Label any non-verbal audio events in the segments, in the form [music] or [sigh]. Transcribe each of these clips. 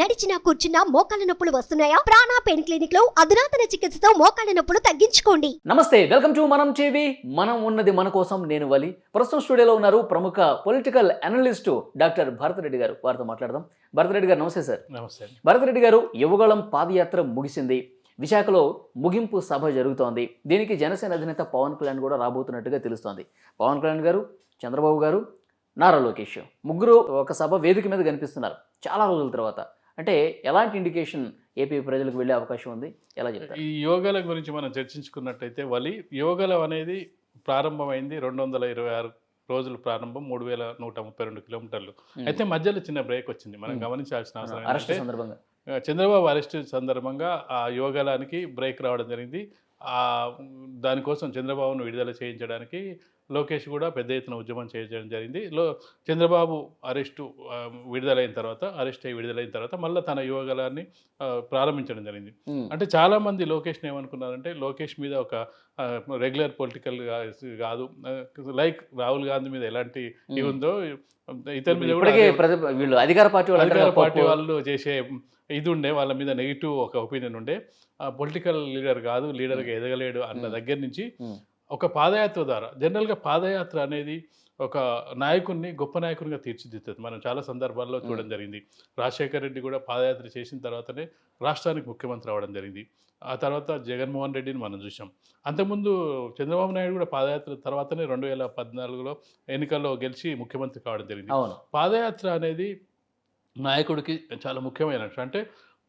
నడిచినా కూర్చున్నా మోకాళ్ళ నొప్పులు వస్తున్నాయా? ప్రాణా పెయిన్ క్లినిక్లో అధునాతన చికిత్సతో మోకాళ్ళ నొప్పులు తగ్గించుకోండి. నమస్తే వెల్కమ్ టు మనం టీవీ. మనం ఉన్నది మన కోసం నేను వలి. ప్రస్తుతం స్టూడియోలో ఉన్నారు ప్రముఖ political analyst doctor Bharat Reddy garu. వారితో మాట్లాడదాం. భరత్ రెడ్డి గారు నమస్తే సార్. నమస్తే. భరత్ రెడ్డి గారు యువగళం పాదయాత్ర ముగిసింది. విశాఖలో ముగింపు సభ జరుగుతోంది. దీనికి జనసేన అధినేత పవన్ కళ్యాణ్ కూడా రాబోతున్నట్టుగా తెలుస్తోంది. పవన్ కళ్యాణ్ గారు చంద్రబాబు గారు నారా లోకేష్ ముగ్గురు ఒక సభ వేదిక మీద కనిపిస్తున్నారు. చాలా రోజుల తర్వాత. అంటే ఎలాంటి ఇండికేషన్ ఏపీ ప్రజలకు వెళ్ళే అవకాశం ఉంది? ఎలా చెప్తారు? ఈ యోగాల గురించి మనం చర్చించుకున్నట్టయితే వలి యోగలం అనేది ప్రారంభమైంది రెండు వందల ఇరవై ఆరు రోజులు ప్రారంభం మూడు వేల నూట ముప్పై రెండు కిలోమీటర్లు. అయితే మధ్యలో చిన్న బ్రేక్ వచ్చింది. మనం. గమనించాల్సిన అవసరం సందర్భంగా. చంద్రబాబు అరెస్ట్ సందర్భంగా ఆ యోగాలానికి బ్రేక్ రావడం జరిగింది. ఆ దానికోసం చంద్రబాబును విడుదల చేయించడానికి లోకేష్ కూడా పెద్ద ఎత్తున ఉద్యమం చేయడం జరిగింది లో చంద్రబాబు అరెస్టు విడుదలైన తర్వాత అరెస్ట్ అయ్యి విడుదలైన తర్వాత మళ్ళీ తన యోగాలాన్ని ఆ, ప్రారంభించడం జరిగింది. అంటే చాలా మంది లోకేష్ని ఏమనుకున్నారంటే లోకేష్ మీద ఒక రెగ్యులర్ పొలిటికల్ కాదు లైక్ రాహుల్ గాంధీ మీద ఎలాంటి ఉందో ఇతని మీద కూడా వీళ్ళు అధికార పార్టీ వాళ్ళు అధికార పార్టీ. వాళ్ళు చేసే ఇది ఉండే వాళ్ళ మీద నెగిటివ్ ఒక ఒపీనియన్ ఉండే పొలిటికల్ లీడర్ కాదు లీడర్గా ఎదగలేడు అన్న. దగ్గర నుంచి. ఒక పాదయాత్ర ద్వారా. జనరల్గా పాదయాత్ర అనేది ఒక నాయకుడిని గొప్ప నాయకునిగా తీర్చిదిద్దుతుంది. మనం చాలా సందర్భాల్లో చూడడం జరిగింది. రాజశేఖర్ రెడ్డి కూడా పాదయాత్ర చేసిన తర్వాతనే రాష్ట్రానికి ముఖ్యమంత్రి అవడం జరిగింది. ఆ తర్వాత జగన్మోహన్ రెడ్డిని మనం చూసాం అంతకుముందు చంద్రబాబు నాయుడు కూడా పాదయాత్ర తర్వాతనే రెండు వేల పద్నాలుగులో ఎన్నికల్లో గెలిచి ముఖ్యమంత్రి కావడం జరిగింది. పాదయాత్ర అనేది నాయకుడికి చాలా ముఖ్యమైన. అంటే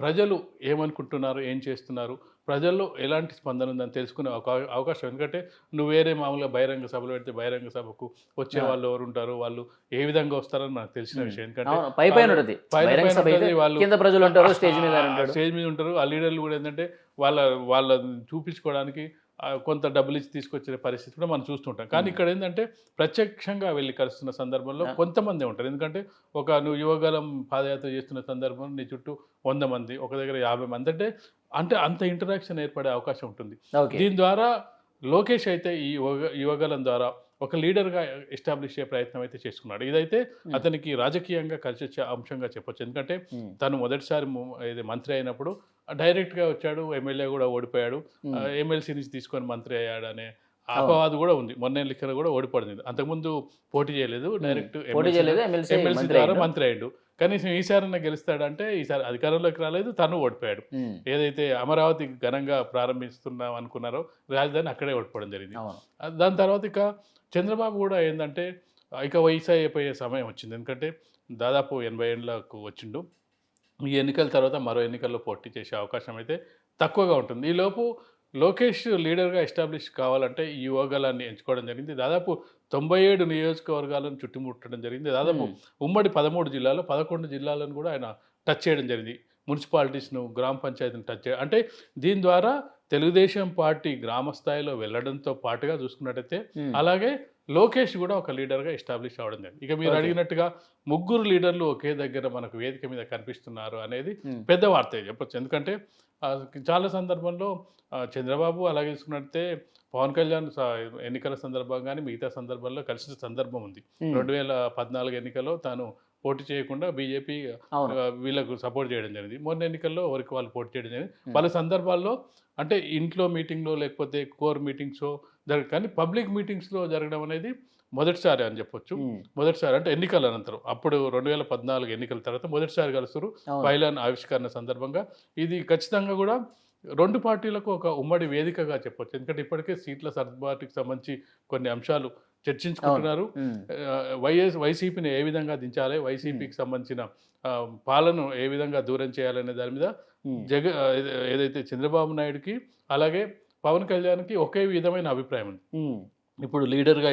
ప్రజలు ఏమనుకుంటున్నారు ఏం చేస్తున్నారు ప్రజల్లో ఎలాంటి స్పందన ఉందని తెలుసుకునే అవకా- అవకాశం. ఎందుకంటే నువ్వు వేరే మామూలుగా బహిరంగ సభలు పెడితే బహిరంగ సభకు వచ్చే. వాళ్ళు ఎవరు ఉంటారు వాళ్ళు ఏ విధంగా వస్తారని నాకు తెలిసిన. విషయం. ఎందుకంటే వాళ్ళు- ప్రజలు ఉంటారు స్టేజ్ మీద స్టేజ్ మీద ఉంటారు. ఆ లీడర్లు కూడా ఏంటంటే వాళ్ళ వాళ్ళ చూపించుకోవడానికి కొంత డబ్బులు ఇచ్చి తీసుకొచ్చే పరిస్థితి కూడా మనం చూస్తుంటాం. కానీ. ఇక్కడ ఏంటంటే ప్రత్యక్షంగా వెళ్ళి కలుస్తున్న సందర్భంలో. కొంతమంది ఉంటారు. ఎందుకంటే ఒక నువ్వు యువగలం పాదయాత్ర చేస్తున్న సందర్భంలో నీ చుట్టూ వంద మంది ఒక దగ్గర యాభై మంది. అంటే అంటే అంత ఇంటరాక్షన్ ఏర్పడే అవకాశం ఉంటుంది దీని ద్వారా లోకేష్ అయితే ఈ యువగ- యువగలం ద్వారా ఒక లీడర్గా ఎస్టాబ్లిష్ అయ్యే ప్రయత్నం అయితే చేసుకున్నాడు ఇదైతే Hmm. అతనికి రాజకీయంగా కలిసి వచ్చే అంశంగా చెప్పొచ్చు ఎందుకంటే ఉమ్. తను మొదటిసారి ఇది మంత్రి అయినప్పుడు డైరెక్ట్గా వచ్చాడు ఎమ్మెల్యే కూడా ఓడిపోయాడు ఉమ్. ఎమ్మెల్సీ నుంచి తీసుకొని మంత్రి అయ్యాడు అనే అవును. అపవాదు కూడా ఉంది మొన్న ఎన్నికలు కూడా ఓడిపడింది అంతకుముందు పోటీ చేయలేదు డైరెక్ట్ ఎమ్మెల్సీ ద్వారా. మంత్రి అయ్యాడు కనీసం ఈసారి గెలుస్తాడంటే ఈసారి అధికారంలోకి రాలేదు తను ఓడిపోయాడు. ఏదైతే అమరావతి ఘనంగా ప్రారంభిస్తున్నాం అనుకున్నారో రాజధాని అక్కడే ఓడిపోవడం జరిగింది. దాని తర్వాత ఇక చంద్రబాబు కూడా ఏంటంటే ఇక వయసు అయిపోయే సమయం వచ్చింది. ఎందుకంటే దాదాపు ఎనభై ఏళ్ళకు వచ్చిండు. ఈ ఎన్నికల తర్వాత మరో ఎన్నికల్లో పోటీ చేసే అవకాశం అయితే తక్కువగా ఉంటుంది. ఈలోపు లోకేష్ లీడర్గా ఎస్టాబ్లిష్ కావాలంటే ఈ యోగాలన్నీ ఎంచుకోవడం జరిగింది దాదాపు తొంభై ఏడు నియోజకవర్గాలను చుట్టుముట్టడం జరిగింది దాదాపు ఉమ్. ఉమ్మడి పదమూడు జిల్లాలో పదకొండు జిల్లాలను కూడా ఆయన టచ్ చేయడం జరిగింది మున్సిపాలిటీస్ను గ్రామ పంచాయతీని టచ్ చేయడం అంటే దీని ద్వారా తెలుగుదేశం పార్టీ గ్రామ స్థాయిలో వెళ్ళడంతో పాటుగా చూసుకున్నట్టయితే. అలాగే లోకేష్ కూడా ఒక లీడర్గా ఎస్టాబ్లిష్ అవ్వడం జరిగింది ఇక మీరు. అడిగినట్టుగా ముగ్గురు లీడర్లు ఒకే దగ్గర మనకు వేదిక మీద కనిపిస్తున్నారు అనేది. పెద్ద వార్త చెప్పొచ్చు ఎందుకంటే చాలా సందర్భంలో చంద్రబాబు అలాగే చూసుకున్నట్టే పవన్ కళ్యాణ్ ఎన్నికల సందర్భంగా కానీ మిగతా సందర్భాల్లో కలిసిన సందర్భం ఉంది. రెండు వేల పద్నాలుగు ఎన్నికల్లో తాను పోటీ చేయకుండా బీజేపీ వీళ్ళకు సపోర్ట్ చేయడం జరిగింది. మొన్న ఎన్నికల్లో ఎవరికి వాళ్ళు పోటీ చేయడం జరిగింది. పలు సందర్భాల్లో అంటే ఇంట్లో మీటింగ్లో లేకపోతే కోర్ మీటింగ్స్ జరగ కానీ పబ్లిక్ మీటింగ్స్లో జరగడం అనేది మొదటిసారి అని చెప్పొచ్చు. మొదటిసారి అంటే ఎన్నికల అనంతరం. అప్పుడు రెండు వేల పద్నాలుగు ఎన్నికల తర్వాత మొదటిసారి కలుస్తారు. పైలాన్ ఆవిష్కరణ సందర్భంగా. ఇది ఖచ్చితంగా కూడా రెండు పార్టీలకు ఒక ఉమ్మడి వేదికగా చెప్పొచ్చు. ఎందుకంటే ఇప్పటికే సీట్ల సర్దుబాటుకి సంబంధించి కొన్ని అంశాలు చర్చించుకుంటున్నారు. వైఎస్ వైసీపీని ఏ విధంగా దించాలి? వైసీపీకి సంబంధించిన పాలన ఏ విధంగా దూరం చేయాలనే దాని మీద. జగ ఏదైతే చంద్రబాబు నాయుడుకి అలాగే పవన్ కళ్యాణ్కి ఒకే విధమైన అభిప్రాయం ఉంది. ఇప్పుడు లీడర్గా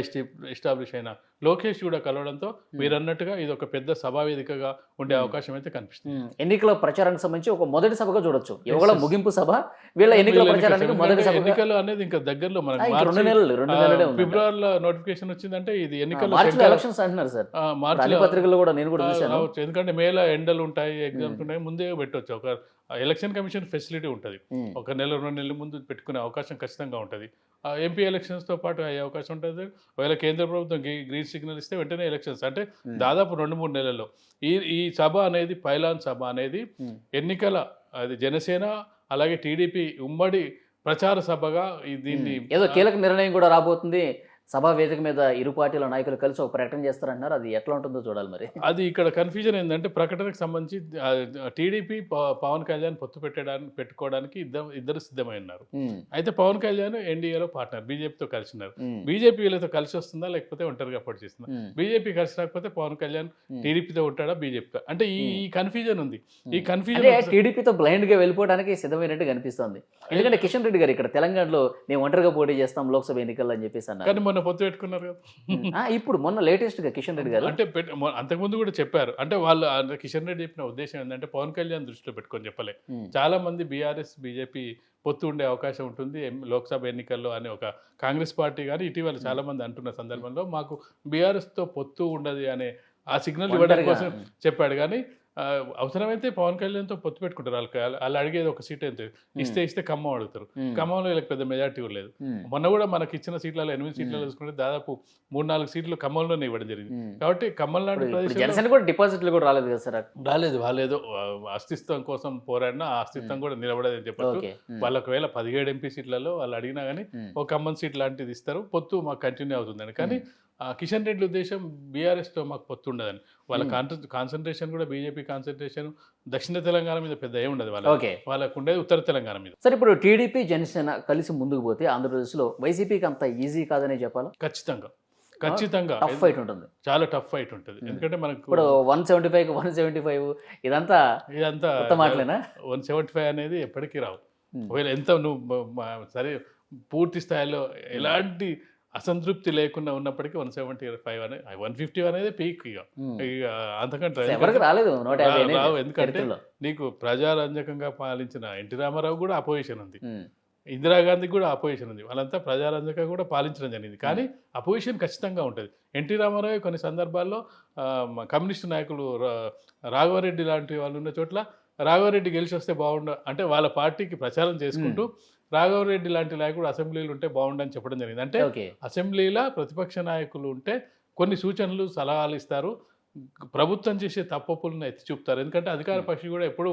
ఎస్టాబ్లిష్ అయిన లోకేష్ కూడా కలవడంతో మీరు అన్నట్టుగా ఇది ఒక పెద్ద సభా వేదికగా ఉండే. అవకాశం అయితే కనిపిస్తుంది. ఎన్నికల ప్రచారానికి సంబంధించి ఒక మొదటి సభగా చూడొచ్చు. Yes. ముగింపు సభ వీళ్ళ ఎన్నికల ప్రచారానికి మొదటి సభగా ఎన్నికలు అనేది ఇంకా దగ్గరలో మనకు రెండు నెలలు రెండు నెలలే ఫిబ్రవరిలో నోటిఫికేషన్ వచ్చిందంటే ఇది ఎన్నికలు ఎలక్షన్స్ అంటున్నారు సార్. మార్చి పత్రికల్లో కూడా నేను కూడా చూశాను. రావచ్చు. ఎందుకంటే మేలో ఎండలు ఉంటాయి ఎగ్జామ్స్ ఉంటాయి ముందే పెట్టవచ్చు ఒక ఎలక్షన్ కమిషన్ ఫెసిలిటీ ఉంటుంది. ఒక నెల రెండు నెలల ముందు పెట్టుకునే అవకాశం ఖచ్చితంగా ఉంటుంది. ఎంపీ ఎలక్షన్స్తో పాటు అయ్యే అవకాశం ఉంటుంది. ఒకవేళ కేంద్ర ప్రభుత్వం గ్రీ- గ్రీన్ సిగ్నల్ ఇస్తే వెంటనే ఎలక్షన్స్ అంటే ఉమ్. దాదాపు రెండు మూడు నెలల్లో. ఈ ఈ సభ అనేది పైలాన్ సభ అనేది ఉమ్. ఎన్నికల అది జనసేన అలాగే టీడీపీ ఉమ్మడి ప్రచార సభగా దీన్ని ఏదో కీలక నిర్ణయం కూడా రాబోతుంది. సభా వేదిక మీద ఇరు పార్టీల నాయకులు కలిసి ఒక ప్రకటన చేస్తారంటున్నారు అది ఎట్లా ఉంటుందో చూడాలి మరి. అది ఇక్కడ కన్ఫ్యూజన్ ఏంటంటే ప్రకటనకు సంబంధించి టీడీపీ పవన్ కళ్యాణ్ పొత్తు పెట్టడానికి పెట్టుకోవడానికి ఇద్దరు ఇద్దరు సిద్ధమై ఉన్నారు అయితే పవన్ కళ్యాణ్ ఎన్డీఏలో పార్ట్నర్ బీజేపీతో కలిసి ఉన్నారు ఉమ్, బీజేపీ వీళ్ళతో కలిసి వస్తుందా లేకపోతే ఒంటరిగా పోటీ చేస్తుందా? బీజేపీ కలిసి రాకపోతే పవన్ కళ్యాణ్. టీడీపీతో ఉంటాడా బీజేపీతో? అంటే ఈ కన్ఫ్యూజన్ ఉంది. ఈ కన్ఫ్యూజన్ టీడీపీతో బ్లైండ్గా వెళ్ళిపోవడానికి సిద్ధమైనట్టు కనిపిస్తోంది. ఎందుకంటే కిషన్ రెడ్డి గారు ఇక్కడ తెలంగాణలో మేము ఒంటరిగా పోటీ చేస్తాం లోక్సభ ఎన్నికల్లో అని చెప్పేసి అన్నారు. కానీ మొన్న పొత్తు పెట్టుకున్నారు కదా. ఇప్పుడు మొన్న లేటెస్ట్గా కిషన్ రెడ్డి గారు. అంటే అంతకుముందు కూడా చెప్పారు. అంటే వాళ్ళు కిషన్ రెడ్డి చెప్పిన ఉద్దేశం ఏంటంటే పవన్ కళ్యాణ్ దృష్టిలో పెట్టుకొని చెప్పలే. చాలా మంది బీఆర్ఎస్ బీజేపీ పొత్తు ఉండే అవకాశం ఉంటుంది. లోక్సభ ఎన్నికల్లో అని ఒక కాంగ్రెస్ పార్టీ కానీ ఇటీవల చాలా మంది అంటున్న సందర్భంలో మాకు బీఆర్ఎస్తో పొత్తు ఉండదు అనే ఆ సిగ్నల్ ఇవ్వడం కోసం చెప్పాడు. కానీ అవసరమైతే పవన్ కళ్యాణ్తో పొత్తు పెట్టుకుంటారు. వాళ్ళకి వాళ్ళు- వాళ్ళు అడిగేది ఒక సీట్ ఎంత ఇస్తే ఇస్తే ఖమ్మం అడుగుతారు. ఖమ్మంలో వీళ్ళకి పెద్ద మెజార్టీ లేదు. మొన్న కూడా మనకి ఇచ్చిన సీట్లలో ఎనిమిది సీట్లలో చూసుకుంటే దాదాపు మూడు నాలుగు సీట్లు ఖమ్మంలోనే ఇవ్వడం జరిగింది. కాబట్టి ఖమ్మం లాంటి జనసేన కూడా డిపాజిట్లు కూడా రాలేదు కదా సార్ రాలేదు వాళ్ళేదో అస్తిత్వం కోసం పోరాడినా ఆ అస్తిత్వం కూడా నిలబడదని చెప్పచ్చు. ఉమ్, వాళ్ళు ఒకవేళ పదిహేడు ఎంపీ సీట్లలో వాళ్ళు అడిగినా కానీ ఒక ఖమ్మం సీట్ లాంటిది ఇస్తారు. పొత్తు మాకు కంటిన్యూ అవుతుందని. కానీ కిషన్ రెడ్డి ఉద్దేశం బీఆర్ఎస్తో మాకు పొత్తు ఉండదని వాళ్ళ. కాన్సన్ట్రేషన్ కూడా బీజేపీ కాన్సన్ట్రేషన్ దక్షిణ తెలంగాణ మీద పెద్ద ఏమి ఉండదు వాళ్ళ ఓకే. వాళ్ళకు ఉండేది ఉత్తర తెలంగాణ మీద. సార్ ఇప్పుడు టీడీపీ జనసేన కలిసి ముందుకు పోతే ఆంధ్రప్రదేశ్లో వైసీపీకి అంత ఈజీ కాదనే చెప్పాలా? ఖచ్చితంగా. ఖచ్చితంగా. టఫ్ ఫైట్ ఉంటుంది. చాలా టఫ్ ఫైట్ ఉంటుంది. ఎందుకంటే మనకు ఇప్పుడు one seventy five one seventy five ఇదంతా ఇదంతా మాటలేనా? వన్ సెవెంటీ ఫైవ్ అనేది ఎప్పటికీ రావు. ఒకవేళ ఎంత నువ్వు సరే పూర్తి స్థాయిలో ఎలాంటి అసంతృప్తి లేకుండా ఉన్నప్పటికీ వన్ సెవెంటీ ఫైవ్ అనేది వన్ ఫిఫ్టీ అనేది పీక్ ఇక. ఇక అంతకంటే ఎవరికి రాలేదు రావు, ఎందుకంటే. నీకు ప్రజారంజకంగా పాలించిన ఎన్టీ రామారావు కూడా అపోజిషన్ ఉంది. ఉమ్, ఇందిరాగాంధీ కూడా అపోజిషన్ ఉంది. వాళ్ళంతా ప్రజారంజకంగా కూడా పాలించడం జరిగింది. కానీ అపోజిషన్ ఖచ్చితంగా ఉంటుంది. ఎన్టీ రామారావు కొన్ని సందర్భాల్లో కమ్యూనిస్టు నాయకులు రాఘవరెడ్డి లాంటి వాళ్ళు ఉన్న చోట్ల రాఘవరెడ్డి గెలిచి వస్తే బాగుండు అంటే వాళ్ళ పార్టీకి ప్రచారం చేసుకుంటూ రాఘవరెడ్డి లాంటి నాయకుడు అసెంబ్లీలు ఉంటే బాగుండని చెప్పడం జరిగింది. అంటే అసెంబ్లీలో ప్రతిపక్ష నాయకులు ఉంటే కొన్ని సూచనలు సలహాలు ఇస్తారు. ప్రభుత్వం చేసే తప్పులను ఎత్తి చూపుతారు. ఎందుకంటే అధికార పక్షి కూడా ఎప్పుడు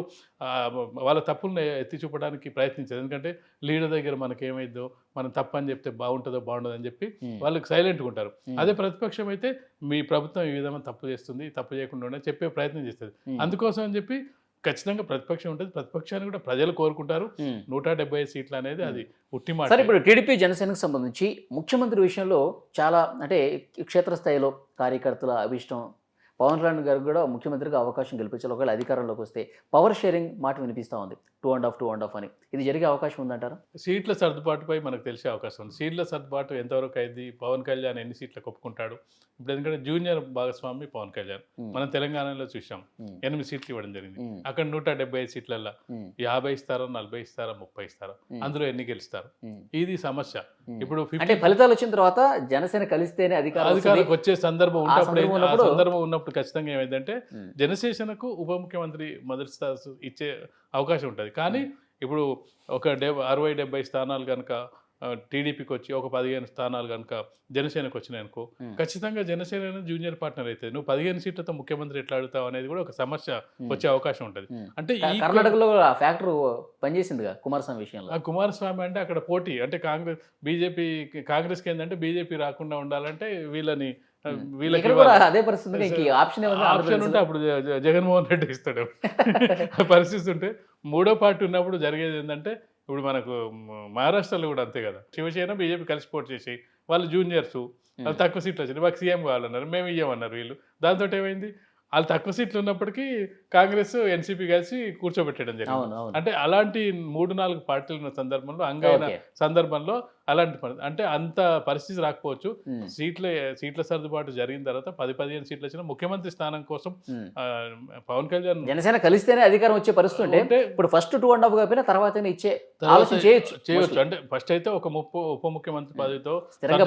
వాళ్ళ తప్పులను ఎత్తి చూపడానికి ప్రయత్నించారు ఎందుకంటే లీడర్ దగ్గర మనకి ఏమైందో మనం తప్పని చెప్తే బాగుంటుందో బాగుండదో అని చెప్పి వాళ్ళకి సైలెంట్గా ఉంటారు. అదే ప్రతిపక్షం అయితే మీ ప్రభుత్వం ఈ విధంగా తప్పు చేస్తుంది తప్పు చేయకుండా ఉండే చెప్పే ప్రయత్నం చేస్తుంది. అందుకోసం అని చెప్పి ఖచ్చితంగా ప్రతిపక్షం ఉంటుంది. ప్రతిపక్షాన్ని కూడా ప్రజలు కోరుకుంటారు. నూట డెబ్బై సీట్లు అనేది అది ఉట్టి మాట. సరే ఇప్పుడు టీడీపీ జనసేనకు సంబంధించి ముఖ్యమంత్రి విషయంలో చాలా అంటే క్షేత్రస్థాయిలో కార్యకర్తల అభిష్టం. పవన్ కళ్యాణ్ గారు కూడా ముఖ్యమంత్రిగా అవకాశం కల్పించాలి. ఒకవేళ అధికారంలోకి వస్తే పవర్ షేరింగ్ మాట వినిపిస్తూ ఉంది. Two and half two and half అని. ఇది జరిగే అవకాశం ఉందంటారా? సీట్ల సర్దుబాటుపై మనకు తెలిసే అవకాశం ఉంది. సీట్ల సర్దుబాటు ఎంతవరకు అయింది? పవన్ కళ్యాణ్ ఎన్ని సీట్లకు ఒప్పుకుంటాడు ఇప్పుడు ఎందుకంటే జూనియర్ భాగస్వామి పవన్ కళ్యాణ్. మనం తెలంగాణలో చూసాం. ఎనిమిది సీట్లు ఇవ్వడం జరిగింది. అక్కడ నూట డెబ్బై ఐదు సీట్లలో యాభై ఇస్తారా నలభై ఇస్తారా ముప్పై ఇస్తారా. అందులో ఎన్ని గెలుస్తారు? ఇది సమస్య. ఇప్పుడు అంటే 50 ఫలితాలు వచ్చిన తర్వాత జనసేన కలిస్తేనే అధికారం వస్తుంది. అధికారులకు వచ్చే సందర్భం ఉన్నప్పుడు సందర్భం ఉన్నప్పుడు- ఖచ్చితంగా ఏమైందంటే జనసేనకు ఉప ముఖ్యమంత్రి మొదటి ఇచ్చే అవకాశం ఉంటుంది. కానీ ఇప్పుడు ఒక డె అరవై డెబ్బై స్థానాలు కనుక టీడీపీకి వచ్చి ఒక పదిహేను స్థానాలు కనుక జనసేనకు వచ్చినాయి అనుకో ఉమ్. ఖచ్చితంగా జనసేన జూనియర్ పార్ట్నర్ అవుతుంది నువ్వు పదిహేను సీట్లతో ముఖ్యమంత్రి ఎట్లా అడుగుతావు అనేది కూడా ఒక సమస్య. వచ్చే అవకాశం ఉంటుంది. అంటే ఈ కర్ణాటకలో ఫ్యాక్టర్ పనిచేసిందిగా కుమారస్వామి విషయంలో కుమారస్వామి అంటే అక్కడ పోటీ అంటే కాంగ్రెస్ బీజేపీ కాంగ్రెస్కి ఏంటంటే బీజేపీ రాకుండా ఉండాలంటే వీళ్ళని వీళ్ళకి ఇక్కడ కూడా అదే పరిస్థితి ఆప్షన్ ఆప్షన్ ఉంటే అప్పుడు జగన్మోహన్ రెడ్డి ఇస్తాడు. [laughs] పరిస్థితి ఉంటే మూడో పార్టీ ఉన్నప్పుడు జరిగేది ఏంటంటే ఇప్పుడు మనకు మహారాష్ట్రలో కూడా అంతే కదా. శివసేన బీజేపీ కలిసి పోటీ చేసి వాళ్ళు జూనియర్స్ వాళ్ళు తక్కువ సీట్లు వచ్చినాయి. మాకు సీఎం కావాలన్నారు మేము ఇయ్యమన్నారు వీళ్ళు. దాంతో ఏమైంది? వాళ్ళు తక్కువ సీట్లు ఉన్నప్పటికీ కాంగ్రెస్ ఎన్సీపీ కలిసి కూర్చోబెట్టడం జరిగింది. అంటే అలాంటి మూడు నాలుగు పార్టీలు ఉన్న సందర్భంలో అంగైన సందర్భంలో అలాంటి పని అంటే అంత పరిస్థితి రాకపోవచ్చు. సీట్ల సీట్ల సర్దుబాటు జరిగిన తర్వాత పది పదిహేను సీట్లు వచ్చిన ముఖ్యమంత్రి స్థానం కోసం పవన్ కళ్యాణ్ జనసేన కలిస్తేనే అధికారం వచ్చే పరిస్థితి ఉంటే ఇప్పుడు ఫస్ట్ టూ అండ్ హాఫ్ కాకపోయినా తర్వాత ఇచ్చే ఆలోచన చేయొచ్చు చేయొచ్చు. అంటే ఫస్ట్ అయితే ఒక ముప్పు ఉప ముఖ్యమంత్రి పదవితో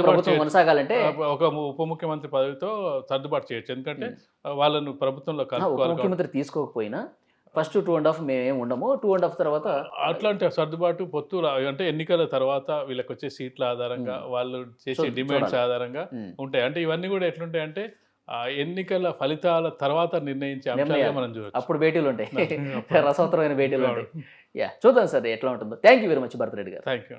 ప్రభుత్వం. కొనసాగాలంటే ఒక ఉప ముఖ్యమంత్రి పదవితో సర్దుబాటు చేయొచ్చు. ఎందుకంటే వాళ్ళను ప్రభుత్వంలో. ముఖ్యమంత్రి తీసుకోకపోయినా ఫస్ట్ టూ అండ్ హాఫ్ మేమేం ఉండము. టూ అండ్ హాఫ్ తర్వాత అట్లాంటి సర్దుబాటు పొత్తు అంటే ఎన్నికల తర్వాత వీళ్ళకి వచ్చే సీట్ల ఆధారంగా వాళ్ళు చేసే డిమాండ్స్. ఆధారంగా ఉంటాయి. అంటే ఇవన్నీ కూడా ఎట్లుంటాయంటే ఆ ఎన్నికల ఫలితాల తర్వాత నిర్ణయించే. మనం చూడొచ్చు. అప్పుడు భేటీలు ఉంటాయి. [laughs] [laughs] రసవత్తరమైన భేటీలు ఉంటాయి. యా చూద్దాం సార్ ఎట్లా ఉంటుందో. Thank you very much Bharat Reddy garu. Thank you